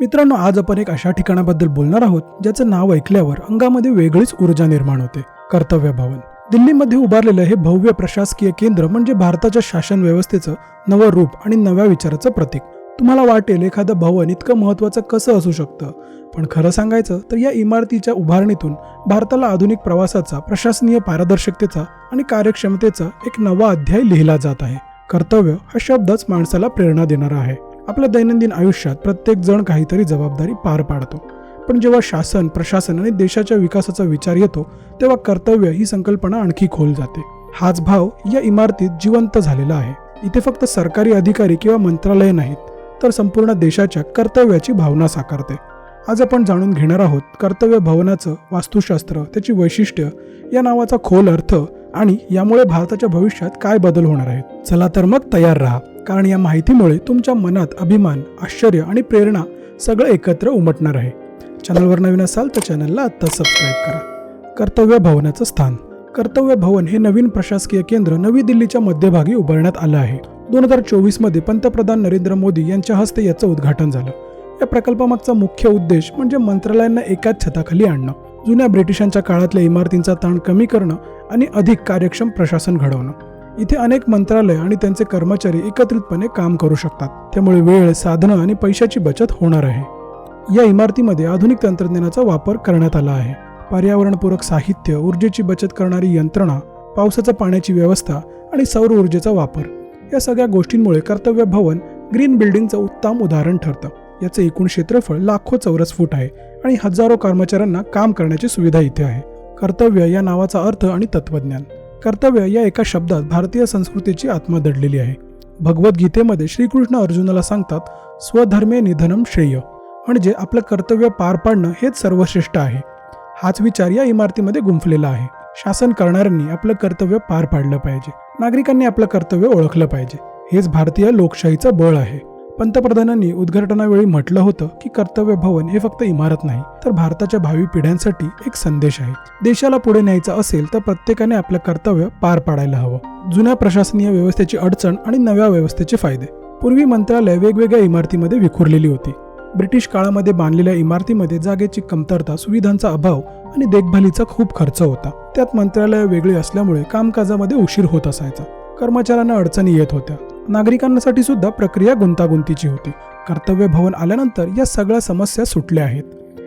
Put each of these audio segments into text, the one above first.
मित्रांनो आज आपण एक अशा ठिकाणाबद्दल बोलणार आहोत ज्याचं नाव ऐकल्यावर अंगामध्ये वेगळीच ऊर्जा निर्माण होते. कर्तव्य भवन. दिल्लीमध्ये उभारलेलं हे भव्य प्रशासकीय केंद्र म्हणजे भारताच्या शासन व्यवस्थेचं नवं रूप आणि नव्या विचाराचं प्रतीक. तुम्हाला वाटेल एखादं भवन इतकं महत्त्वाचं कसं असू शकतं? पण खरं सांगायचं तर या इमारतीच्या उभारणीतून भारताला आधुनिक प्रवासाचा प्रशासनीय पारदर्शकतेचा आणि कार्यक्षमतेचा एक नवा अध्याय लिहिला जात आहे. कर्तव्य हा शब्दच माणसाला प्रेरणा देणारा आहे. आपल्या दैनंदिन आयुष्यात प्रत्येक जण काहीतरी जबाबदारी पार पाडतो. पण जेव्हा शासन प्रशासन आणि देशाच्या विकासाचा विचार येतो तेव्हा कर्तव्य ही संकल्पना आणखी खोल जाते. हाच भाव या इमारतीत जिवंत झालेला आहे. इथे फक्त सरकारी अधिकारी किंवा मंत्रालय नाहीत तर संपूर्ण देशाच्या कर्तव्याची भावना साकारते. आज आपण जाणून घेणार आहोत कर्तव्य भवनाचं वास्तुशास्त्र त्याची वैशिष्ट्य या नावाचा खोल अर्थ आणि यामुळे भारताच्या भविष्यात काय बदल होणार आहेत. चला तर मग तयार राहा. कारण या माहितीमुळे तुमच्या मनात अभिमान आश्चर्य आणि प्रेरणा सगळं एकत्र उमटणार आहे. चॅनलवर नवीन असाल तर चॅनलला आत्ता सबस्क्राईब करा. कर्तव्य भवनाचं स्थान. कर्तव्य भवन हे नवीन प्रशासकीय केंद्र नवी दिल्लीच्या मध्यभागी उभारण्यात आलं आहे. दोन हजार चोवीसमध्ये पंतप्रधान नरेंद्र मोदी यांच्या हस्ते याचं उद्घाटन झालं. या प्रकल्पामागचा मुख्य उद्देश म्हणजे मंत्रालयांना एकाच छताखाली आणणं. जुन्या ब्रिटिशांच्या काळातल्या इमारतींचा ताण कमी करणं आणि अधिक कार्यक्षम प्रशासन घडवणं. इथे अनेक मंत्रालय आणि त्यांचे कर्मचारी एकत्रितपणे काम करू शकतात. त्यामुळे वेळ साधनं आणि पैशाची बचत होणार आहे. या इमारतीमध्ये आधुनिक तंत्रज्ञानाचा वापर करण्यात आला आहे. पर्यावरणपूरक साहित्य ऊर्जेची बचत करणारी यंत्रणा पावसाच्या पाण्याची व्यवस्था आणि सौर ऊर्जेचा वापर. या सगळ्या गोष्टींमुळे कर्तव्य भवन ग्रीन बिल्डिंगचं उत्तम उदाहरण ठरतं. याचे एकूण क्षेत्रफळ लाखो चौरस फूट आहे आणि हजारो कर्मचाऱ्यांना काम करण्याची सुविधा इथे आहे. कर्तव्य या नावाचा अर्थ आणि तत्वज्ञान कर्तव्य या एका शब्दात भारतीय संस्कृतीची आत्मा दडलेली आहे. भगवद्गीतेमध्ये श्रीकृष्ण अर्जुनाला सांगतात स्वधर्मे निधनम श्रेय. म्हणजे आपलं कर्तव्य पार पाडणं हेच सर्वश्रेष्ठ आहे. हाच विचार या इमारतीमध्ये गुंफलेला आहे. शासन करणाऱ्यांनी आपलं कर्तव्य पार पाडलं पाहिजे. नागरिकांनी आपलं कर्तव्य ओळखलं पाहिजे. हेच भारतीय लोकशाहीचं बळ आहे. पंतप्रधानांनी उद्घाटनावेळी म्हटलं होतं की कर्तव्य भवन हे फक्त इमारत नाही तर भारताच्या भावी पिढ्यांसाठी एक संदेश आहे. देशाला पुढे न्यायचा असेल तर प्रत्येकाने आपलं कर्तव्य पार पाडायला हवं. जुन्या प्रशासनीय व्यवस्थेची अडचण आणि नव्या व्यवस्थेचे फायदे. पूर्वी मंत्रालय वेगवेगळ्या इमारतीमध्ये विखुरलेली होती. ब्रिटिश काळामध्ये बांधलेल्या इमारतीमध्ये जागेची कमतरता सुविधांचा अभाव आणि देखभालीचा खूप खर्च होता. त्यात मंत्रालय वेगळी असल्यामुळे कामकाजामध्ये उशीर होत असायचा. कर्मचाऱ्यांना अडचणी येत होत्या. नागरिकांसाठी सुद्धा प्रक्रिया गुंतागुंतीची होती. कर्तव्य भवन आल्यानंतर या सगळ्या समस्या सुटल्या आहेत.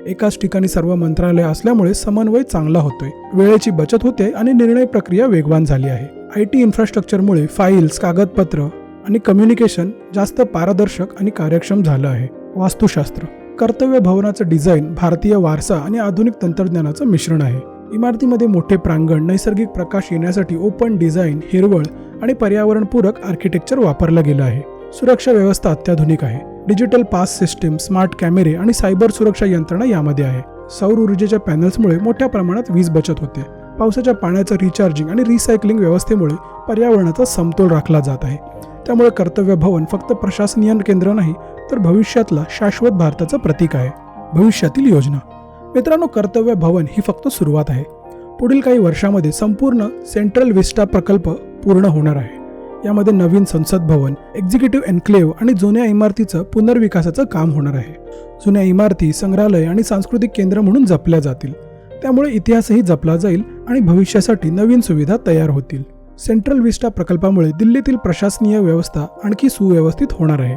एकाच ठिकाणी सर्व मंत्रालय असल्यामुळे समन्वय चांगला होतोय. वेळेची बचत होते आणि निर्णय प्रक्रिया वेगवान झाली आहे. आय टी इन्फ्रास्ट्रक्चरमुळे फाईल्स कागदपत्र आणि कम्युनिकेशन जास्त पारदर्शक आणि कार्यक्षम झालं आहे. वास्तुशास्त्र. कर्तव्य भवनाचं डिझाईन भारतीय वारसा आणि आधुनिक तंत्रज्ञानाचं मिश्रण आहे. इमारतीमध्ये मोठे प्रांगण नैसर्गिक प्रकाश येण्यासाठी ओपन डिझाईन हिरवळ आणि पर्यावरणपूरक आर्किटेक्चर वापरलं गेलं आहे. सुरक्षा व्यवस्था अत्याधुनिक आहे. डिजिटल पास सिस्टीम स्मार्ट कॅमेरे आणि सायबर सुरक्षा यंत्रणा यामध्ये आहे. सौर ऊर्जेच्या पॅनल्समुळे मोठ्या प्रमाणात वीज बचत होते. पावसाच्या पाण्याचं रिचार्जिंग आणि रिसायकलिंग व्यवस्थेमुळे पर्यावरणाचा समतोल राखला जात आहे. त्यामुळे कर्तव्य भवन फक्त प्रशासनीय केंद्र नाही तर भविष्यातला शाश्वत भारताचं प्रतीक आहे. भविष्यातील योजना. मित्रांनो कर्तव्य भवन ही फक्त सुरुवात आहे. पुढील काही वर्षामध्ये संपूर्ण सेंट्रल विस्टा प्रकल्प पूर्ण होणार आहे. यामध्ये नवीन संसद भवन एक्झिक्युटिव्ह एन्क्लेव्ह आणि जुन्या इमारतीचं पुनर्विकासाचं काम होणार आहे. जुन्या इमारती संग्रहालय आणि सांस्कृतिक केंद्र म्हणून जपल्या जातील. त्यामुळे इतिहासही जपला जाईल आणि भविष्यासाठी नवीन सुविधा तयार होतील. सेंट्रल विस्टा प्रकल्पामुळे दिल्लीतील प्रशासनीय व्यवस्था आणखी सुव्यवस्थित होणार आहे.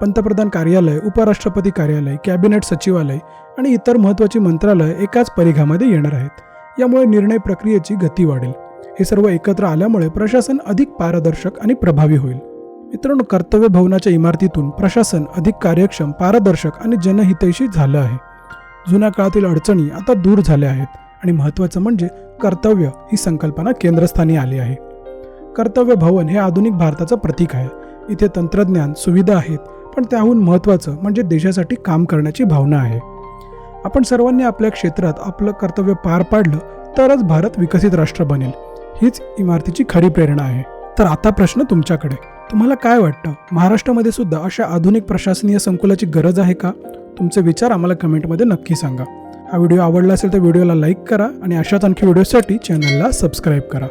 पंतप्रधान कार्यालय उपराष्ट्रपती कार्यालय कॅबिनेट सचिवालय आणि इतर महत्त्वाची मंत्रालय एकाच परिघामध्ये येणार आहेत. यामुळे निर्णय प्रक्रियेची गती वाढेल. हे सर्व एकत्र आल्यामुळे प्रशासन अधिक पारदर्शक आणि प्रभावी होईल. मित्रांनो कर्तव्य भवनाच्या इमारतीतून प्रशासन अधिक कार्यक्षम पारदर्शक आणि जनहितैषी झालं आहे. जुन्या काळातील अडचणी आता दूर झाल्या आहेत आणि महत्त्वाचं म्हणजे कर्तव्य ही संकल्पना केंद्रस्थानी आली आहे. कर्तव्य भवन हे आधुनिक भारताचं प्रतीक आहे. इथे तंत्रज्ञान सुविधा आहेत पण त्याहून महत्त्वाचं म्हणजे देशासाठी काम करण्याची भावना आहे. आपण सर्वांनी आपल्या क्षेत्रात आपलं कर्तव्य पार पाडलं तरच भारत विकसित राष्ट्र बनेल. हीच इमारतीची खरी प्रेरणा आहे. तर आता प्रश्न तुमच्याकडे. तुम्हाला काय वाटतं? महाराष्ट्रामध्ये सुद्धा अशा आधुनिक प्रशासनीय संकुलाची गरज आहे का? तुमचे विचार आम्हाला कमेंटमध्ये नक्की सांगा. हा व्हिडिओ आवडला असेल तर व्हिडिओला लाईक करा आणि अशाच आणखी व्हिडिओसाठी चॅनलला सबस्क्राईब करा.